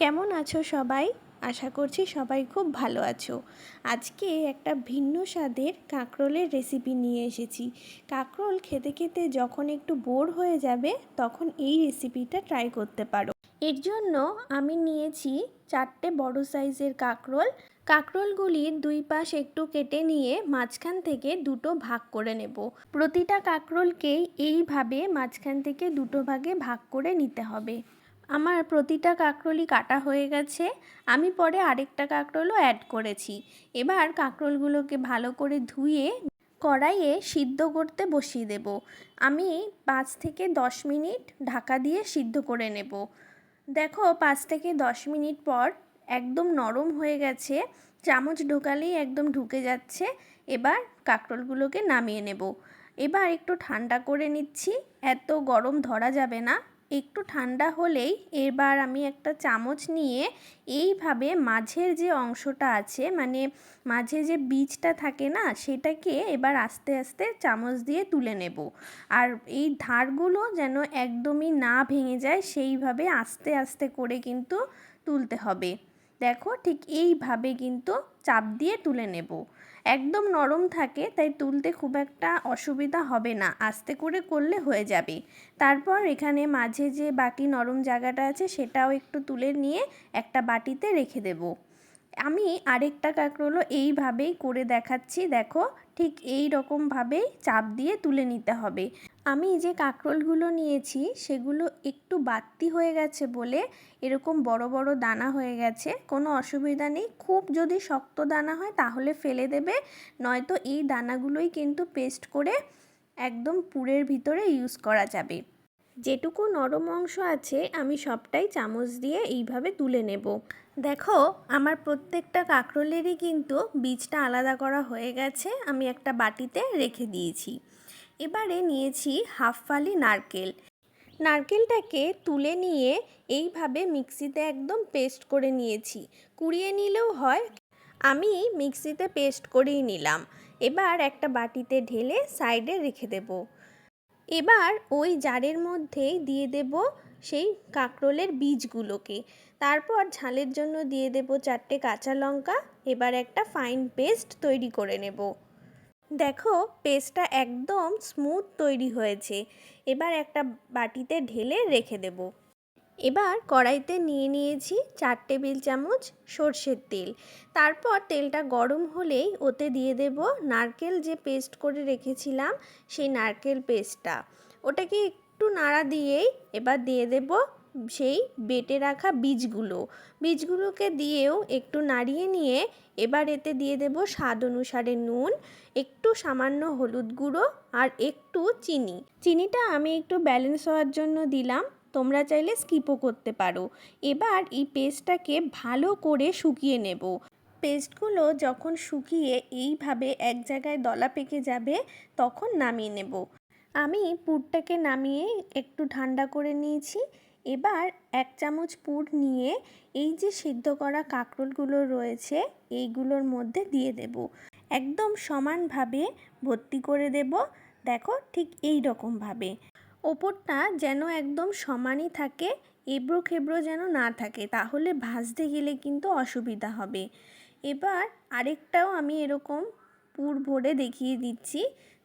কেমন আছো সবাই? আশা করছি সবাই খুব ভালো আছো। আজকে একটা ভিন্ন স্বাদের কাঁকরোলের রেসিপি নিয়ে এসেছি। কাঁকরোল খেতে খেতে যখন একটু বোর হয়ে যাবে, তখন এই রেসিপিটা ট্রাই করতে পারো। এর জন্য আমি নিয়েছি চারটে বড় সাইজের কাঁকরোল। কাঁকরোলগুলির দুই পাশ একটু কেটে নিয়ে মাঝখান থেকে দুটো ভাগ করে নেব। প্রতিটা কাঁকরোলকেই এইভাবে মাঝখান থেকে দুটো ভাগে ভাগ করে নিতে হবে। আমার প্রতিটা কাঁকরোলই কাটা হয়ে গেছে। আমি পরে আরেকটা কাঁকরোলও অ্যাড করেছি। এবার কাঁকরোলগুলোকে ভালো করে ধুয়ে কড়াইয়ে সিদ্ধ করতে বসিয়ে দেব। আমি পাঁচ থেকে দশ মিনিট ঢাকা দিয়ে সিদ্ধ করে নেব। দেখো পাঁচ থেকে দশ মিনিট পর একদম নরম হয়ে গেছে। চামচ ঢোকালেই একদম ঢুকে যাচ্ছে। এবার কাঁকরোলগুলোকে নামিয়ে নেব। এবার একটু ঠান্ডা করে নিচ্ছি। এত গরম ধরা যাবে না। একটু ঠান্ডা হলেই এবার আমি একটা চামচ নিয়ে এইভাবে মাঝের যে অংশটা আছে মানে মাঝে যে বীজটা থাকে না, সেটাকে এবার আস্তে আস্তে চামচ দিয়ে তুলে নেব। আর এই ধারগুলো যেন একদমই না ভেঙে যায়, সেইভাবে আস্তে আস্তে করে কিন্তু তুলতে হবে। দেখো ঠিক এইভাবে কিন্তু চাপ দিয়ে তুলে নেব। একদম নরম থাকে, তাই তুলতে খুব একটা অসুবিধা হবে না। আস্তে করে করলে হয়ে যাবে। তারপর এখানে মাঝে যে বাকি নরম জায়গাটা আছে, সেটাও একটু তুলে নিয়ে একটা বাটিতে রেখে দেব। আমি আরেকটা কাঁকরোলও এইভাবেই করে দেখাচ্ছি, দেখো ঠিক এই রকমভাবেই চাপ দিয়ে তুলে নিতে হবে। আমি যে কাঁকরোলগুলো নিয়েছি, সেগুলো একটু বাড়তি হয়ে গেছে বলে এরকম বড় বড় দানা হয়ে গেছে, কোনো অসুবিধা নেই। খুব যদি শক্ত দানা হয়, তাহলে ফেলে দেবে, নয়তো এই দানাগুলোই কিন্তু পেস্ট করে একদম পুরের ভিতরে ইউজ করা যাবে। যেটুকু নরম অংশ আছে, আমি সবটাই চামচ দিয়ে এইভাবে তুলে নেব। দেখো, আমার প্রত্যেকটা কাঁকরোলেরই কিন্তু বীজটা আলাদা করা হয়ে গেছে, আমি একটা বাটিতে রেখে দিয়েছি। এবারে নিয়েছি হাফ ফালি নারকেল। নারকেলটাকে তুলে নিয়ে এইভাবে মিক্সিতে একদম পেস্ট করে নিয়েছি। কুড়িয়ে নিলেও হয়, আমি মিক্সিতে পেস্ট করেই নিলাম। এবার একটা বাটিতে ঢেলে সাইডে রেখে দেব। এবার ওই জারের মধ্যেই দিয়ে দেব সেই কাঁকরোলের বীজগুলোকে। তারপর ঝালের জন্য দিয়ে দেব চারটে কাঁচা লঙ্কা, এবার একটা ফাইন পেস্ট তৈরি করে নেব। দেখো পেস্টটা একদম স্মুথ তৈরি হয়েছে। এবার একটা বাটিতে ঢেলে রেখে দেব। এবার কড়াইতে নিয়ে নিয়েছি চার টেবিল চামচ সর্ষের তেল। তারপর তেলটা গরম হলেই ওতে দিয়ে দেব নারকেল যে পেস্ট করে রেখেছিলাম, সেই নারকেল পেস্টটা ওটাকে একটু নাড়া দিয়েই এবার দিয়ে দেব সেই বেটে রাখা বীজগুলো। বীজগুলোকে দিয়েও একটু নাড়িয়ে নিয়ে এবার এতে দিয়ে দেব স্বাদ অনুসারে নুন, একটু সামান্য হলুদ গুঁড়ো আর একটু চিনি। চিনিটা আমি একটু ব্যালেন্স হওয়ার জন্য দিলাম, তোমরা চাইলে স্কিপও করতে পারো। এবার এই পেস্টটাকে ভালো করে শুকিয়ে নেব। পেস্টগুলো যখন শুকিয়ে এইভাবে এক জায়গায় দলা পেকে যাবে, তখন নামিয়ে নেব। আমি পুরটাকে নামিয়ে একটু ঠান্ডা করে নিয়েছি। এবার এক চামচ পুর নিয়ে এই যে সিদ্ধ করা কাঁকরোলগুলো রয়েছে, এইগুলোর মধ্যে দিয়ে দেব। একদম সমানভাবে ভর্তি করে দেব। দেখো ঠিক এই রকমভাবে। ওপরটা যেন একদম সমানই থাকে এবড়ো খেবড়ো যেন না থাকে, তাহলে ভাজতে গেলে কিন্তু অসুবিধা হবে। এবার আরেকটাও আমি এরকম পুর ভরে দেখিয়ে দিচ্ছি।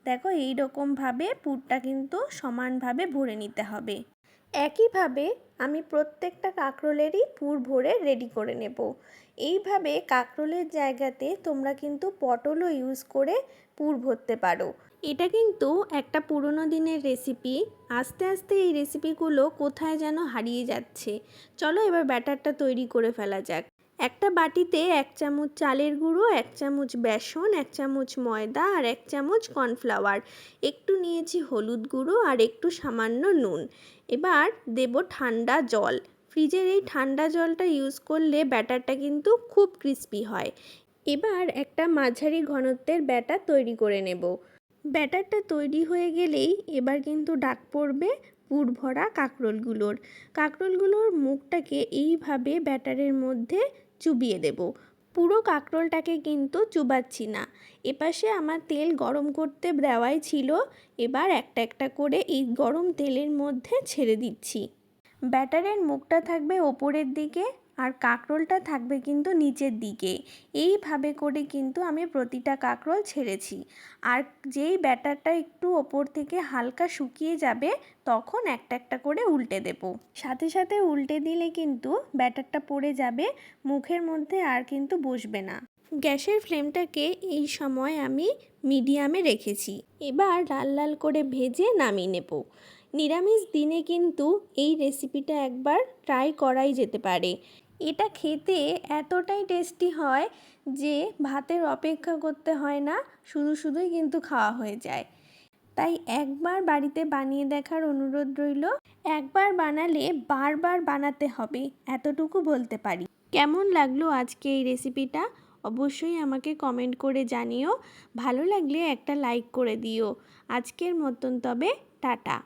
দেখো এই রকমভাবে পুরটা কিন্তু সমানভাবে ভরে নিতে হবে। একইভাবে আমি প্রত্যেকটা কাঁকরোলেরই পুর ভরে রেডি করে নেব। এইভাবে কাঁকরোলের জায়গাতে তোমরা কিন্তু পটলও ইউজ করে পুর ভরতে পারো। এটা কিন্তু একটা পুরনো দিনের রেসিপি আস্তে আস্তে এই রেসিপিগুলো কোথায় যেন হারিয়ে যাচ্ছে। চলো এবার ব্যাটারটা তৈরি করে ফেলা যাক। একটা বাটিতে এক চামচ চালের গুঁড়ো, এক চামচ বেসন, এক চামচ ময়দা আর এক চামচ কর্নফ্লাওয়ার। একটু নিয়েছি হলুদ গুঁড়ো আর একটু সামান্য নুন। এবার দেব ঠান্ডা জল। ফ্রিজের এই ঠান্ডা জলটা ইউজ করলে ব্যাটারটা কিন্তু খুব ক্রিস্পি হয়। এবার একটা মাঝারি ঘনত্বের ব্যাটার তৈরি করে নেব। ব্যাটারটা তৈরি হয়ে গেলেই এবার কিন্তু ডাক পড়বে পুর ভরা কাঁকরোলগুলোর। কাঁকরোলগুলোর মুখটাকে এইভাবে ব্যাটারের মধ্যে চুবিয়ে দেব। পুরো কাঁকরোলটাকে কিন্তু চুবাচ্ছি না। এপাশে আমার তেল গরম করতে দেওয়াই ছিল। এবার একটা একটা করে এই গরম তেলের মধ্যে ছেড়ে দিচ্ছি। ব্যাটারের মুখটা থাকবে ওপরের দিকে। আর কাঁকরোলটা থাকবে কিন্তু নিচের দিকে। এইভাবে করে কিন্তু আমি প্রতিটা কাঁকরোল ছেড়েছি। আর যেই ব্যাটারটা একটু ওপর থেকে হালকা শুকিয়ে যাবে, তখন একটা একটা করে উল্টে দেব। সাথে সাথে উল্টে দিলে কিন্তু ব্যাটারটা পড়ে যাবে, মুখের মধ্যে আর কিন্তু বসবে না। গ্যাসের ফ্লেমটাকে এই সময় আমি মিডিয়ামে রেখেছি। এবার লাল লাল করে ভেজে নামিয়ে নেব। নিরামিষ দিনে কিন্তু এই রেসিপিটা একবার ট্রাই করাই যেতে পারে। এটা খেতে এতটাই টেস্টি হয় যে ভাতের অপেক্ষা করতে হয় না, শুধু শুধুই কিন্তু খাওয়া হয়ে যায়। তাই একবার বাড়িতে বানিয়ে দেখার অনুরোধ রইল, একবার বানালে বারবার বানাতে হবে, এতটুকু বলতে পারি। কেমন লাগল আজকে এই রেসিপিটা? অবশ্যই আমাকে কমেন্ট করে জানিও। ভালো লাগলে একটা লাইক করে দিও। আজকের মতন তবে, টাটা।